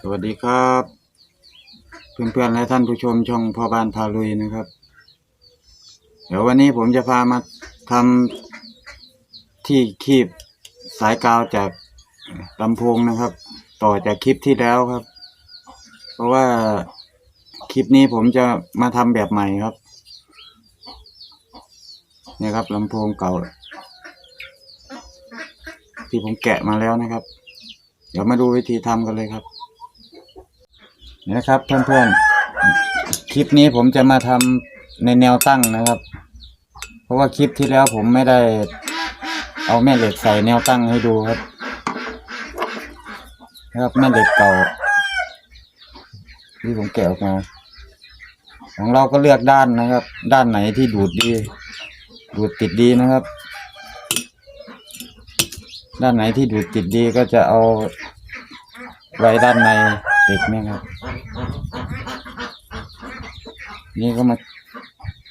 สวัสดีครับ เพื่อนๆและท่านผู้ชมช่องพ่อบ้านพาลุยนะครับ เดี๋ยววันนี้ผมจะพามาทำที่คีบสายกาวจากลำโพงนะครับ ต่อจากคลิปที่แล้วครับ เพราะว่าคลิปนี้ผมจะมาทำแบบใหม่ครับนี่ครับลำโพงเก่า ที่ผมแกะมาแล้วนะครับ เดี๋ยวมาดูวิธีทำกันเลยครับ นะครับเพื่อนๆ คลิปนี้ผมจะมาทำในแนวตั้งนะครับ เพราะว่าคลิปที่แล้วผมไม่ได้เอาแม่เหล็กใส่แนวตั้งให้ดูครับนะครับแม่เหล็กเก่าที่ผมแกะออกมา ของเราก็เลือกด้านนะครับ ด้านไหนที่ดูดดี ดูดติดดีนะครับ ด้านไหนที่ดูดติดดีก็จะเอาไว้ด้านใน เหล็กเนี่ครับ นี่ก็มา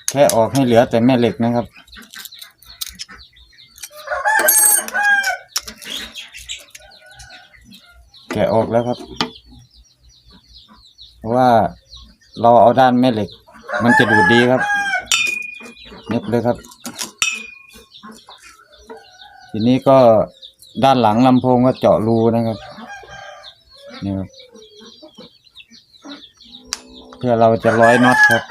แค่ออกให้เหลือแต่แม่เหล็กนะครับ แกะออกแล้วครับ เพราะว่าเราเอาด้านแม่เหล็ก มันจะดูดดีครับเน็บเลยครับ ทีนี้ก็ด้านหลังลำโพงก็เจาะรูนะครับนี่ครับ พื่อเราจะร้อยน็อตครับ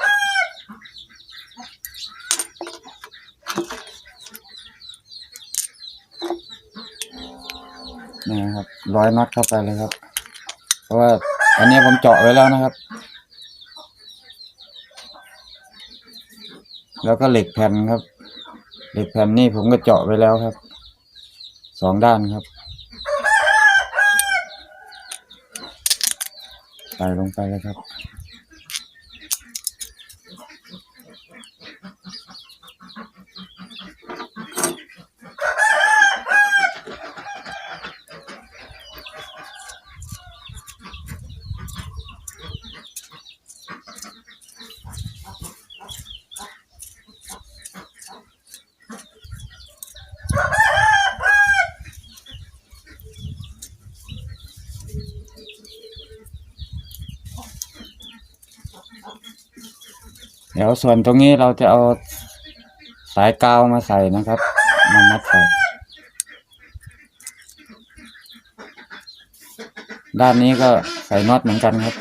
นี่นะครับร้อยน็อตเข้าไปเลยครับ เพราะว่าอันนี้ผมเจาะไว้แล้วนะครับ แล้วก็เหล็กแผ่นครับ เหล็กแผ่นนี่ผมก็เจาะไว้แล้วครับ สองด้านครับใส่ลงไปเลยครับ เดี๋ยวส่วนตรงนี้เราจะเอาสายกาวมาใส่นะครับมามัดใส่ด้านนี้ก็ใส่น็อตเหมือนกันครับ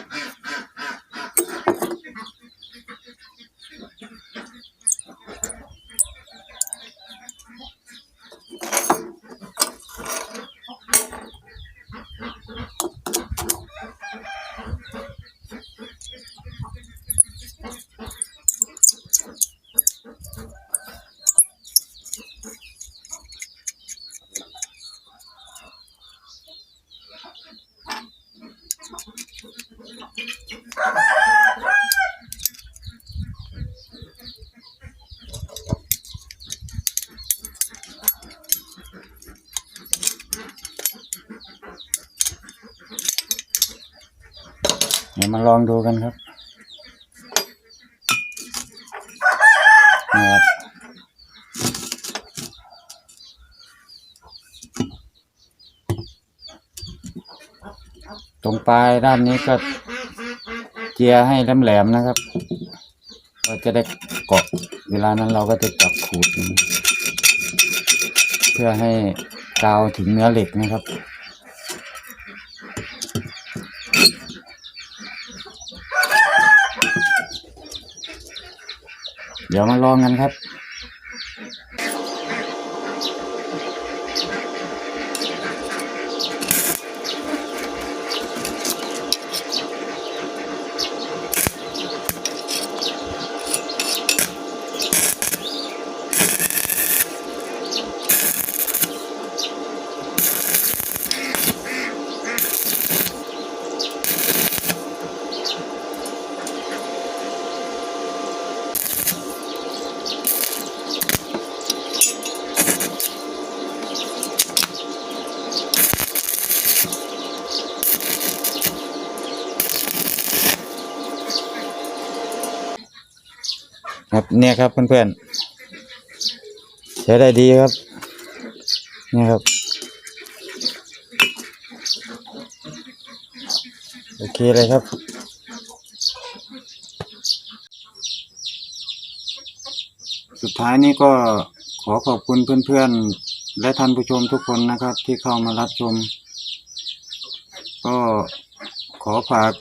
เดี๋ยวมาลองดูกันครับนะครับตรงปลายด้านนี้ก็เจียให้แหลมๆนะครับเราจะได้เกาะเวลานั้นเราก็จะจับขูด เพื่อให้กาวถึงเนื้อเหล็กนะครับ เดี๋ยวมาลองกันครับ ครับเนี่ยครับเพื่อนๆใช้ได้ดีครับเนี่ยครับ โอเคเลยครับสุดท้ายนี้ก็ขอขอบคุณเพื่อนๆ และท่านผู้ชมทุกคนนะครับ ที่เข้ามารับชม ก็ขอฝาก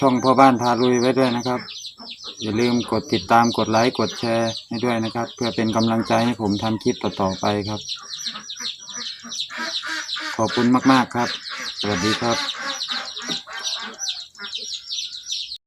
ช่องพ่อบ้านพาลุยไว้ด้วยนะครับ อย่าลืมกดติดตามกดไลค์กดแชร์ให้ด้วยนะครับ เพื่อเป็นกำลังใจให้ผมทำคลิปต่อๆไปครับ ขอบคุณมากๆครับ สวัสดีครับ